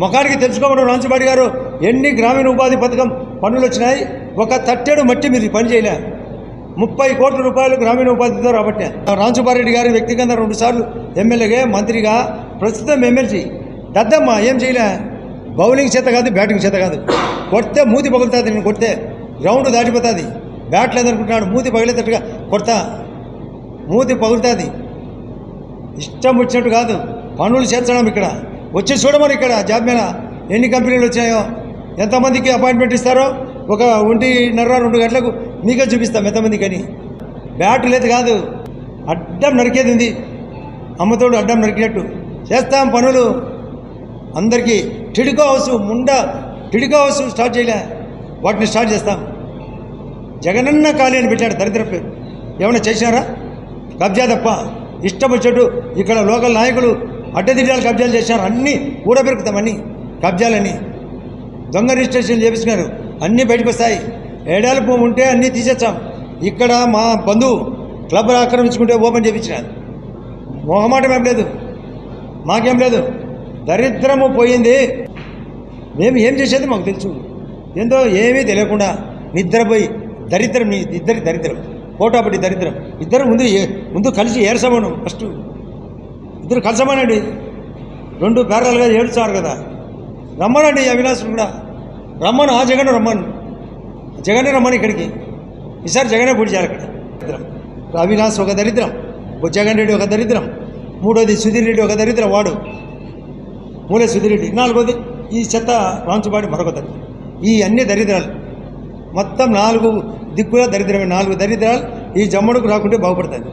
ముఖానికి తెలుసుకోమని రాంచబాడి గారు ఎన్ని గ్రామీణ ఉపాధి పథకం పనులు వచ్చినాయి ఒక తట్టెడు మట్టి మీద పని చేయలే ముప్పై కోట్ల రూపాయలు గ్రామీణ ఉపాధితో రాబట్టే. రాంచుబారెడ్డి గారు వ్యక్తిగతంగా రెండుసార్లు ఎమ్మెల్యేగా మంత్రిగా ప్రస్తుతం ఎమ్మెల్సీ. దద్దమ్మ ఏం చేయలే? బౌలింగ్ చేత కాదు బ్యాటింగ్ చేత కాదు. కొడితే మూతి పగులుతుంది నేను కొడితే. గ్రౌండ్ దాటిపోతుంది. బ్యాట్ లేదనుకుంటున్నాడు మూతి పగిలేటట్టుగా కొడతా. మూతి పగులుతుంది. ఇష్టం వచ్చినట్టు కాదు పనులు చేర్చడం ఇక్కడ. వచ్చి చూడమని ఇక్కడ జాబ్ మీద ఎన్ని కంపెనీలు వచ్చాయో ఎంతమందికి అపాయింట్మెంట్ ఇస్తారో ఒక ఒంటిన్నర రెండు గంటలకు మీకే చూపిస్తాం ఎంతమందికి అని. బ్యాట్ లేదు కాదు అడ్డం నరికేది ఉంది. అమ్మతోడు అడ్డం నరికినట్టు. చేస్తాం పనులు. అందరికీ టిడికో హౌస్ ముండ టిడికో హౌస్ స్టార్ట్ చేయలే. వాటిని స్టార్ట్ చేస్తాం. జగనన్న ఖాళీ అని పెట్టాడు దరిద్ర పేరు. ఏమైనా చేసినారా కబ్జా తప్ప. ఇష్టం వచ్చేట్టు ఇక్కడ లోకల్ నాయకులు అడ్డదిడ్డాలు కబ్జాలు చేశారు అన్నీ ఊడబెరుకుతామని కబ్జాలని దొంగ రిజిస్ట్రేషన్ చేపించినారు అన్నీ బయటకు వస్తాయి ఏడాలు భూమి ఉంటే అన్నీ తీసేస్తాం. ఇక్కడ మా బంధువు క్లబ్ ఆక్రమించుకుంటే ఓపెన్ చేయించినారు మొహమాటం ఏం లేదు. మాకేం లేదు. దరిద్రము పోయింది. మేము ఏం చేసేది మాకు తెలుసు. ఏందో ఏమీ తెలియకుండా నిద్రపోయి దరిద్రం ఇద్దరి దరిద్రం. కోటాపటి దరిద్రం. ఇద్దరు ముందు ఏ- ముందు కలిసి ఏరసమను ఫస్ట్. ఇద్దరు కలిసమనండి. రెండు పేర్లలుగా ఏడుస్తారు కదా. రమ్మనండి అవినాష్ కూడా. రమ్మను ఆ జగన్ రమ్మను. జగనే రమ్మని ఇక్కడికి. ఈసారి జగనే పూడి చేయాలి ఇక్కడ. దరిద్రం. అవినాష్ ఒక దరిద్రం. జగన్ రెడ్డి ఒక దరిద్రం. మూడోది సుధీర్ రెడ్డి ఒక దరిద్రం వాడు. మూలే రెడ్డి. నాలుగోది ఈ చెత్త రాంచుబాటి మరొక దరిద్రం. ఈ అన్ని దరిద్రాలు. మొత్తం నాలుగు దిక్కుల దరిద్రమే. నాలుగు దరిద్రాలు ఈ జమ్మడుకు రాకుంటే బాగుపడుతుంది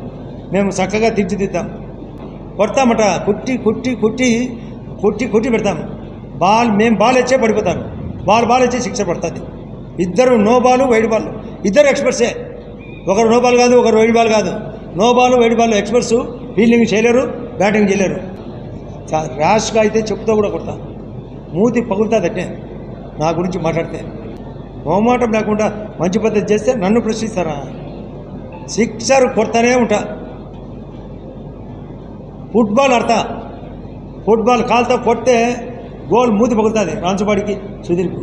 మేము చక్కగా తీర్చిదిద్దాం. కొడతామట కొట్టి కొట్టి కొట్టి కొట్టి కొట్టి పెడతాం. బాల్ మేము బాల్ ఇచ్చే పడిపోతాను బాల్ బాల్ ఇచ్చే శిక్ష పడుతుంది. ఇద్దరు నో బాలు వైడ్ బాల్. ఇద్దరు ఎక్స్పర్ట్సే. ఒకరు నో బాల్ కాదు ఒకరు వైడ్ బాల్ కాదు. No ball wide ball experts fielding చేయలేరు బ్యాటింగ్ చేయలేరు. ర్యాష్గా అయితే చెప్పుతో కూడా కొడతాను మూతి పగులుతుంది నా గురించి మాట్లాడితే. మొహమాటం లేకుండా మంచి పద్ధతి చేస్తే నన్ను ప్రశ్నిస్తారా? సిక్సర్ కొడతానే ఉంటా. ఫుట్బాల్ ఆడతా. ఫుట్బాల్ కాలుతో కొడితే గోల్ మూతి పగులుతుంది రాంచుబాడికి సుధీర్కు.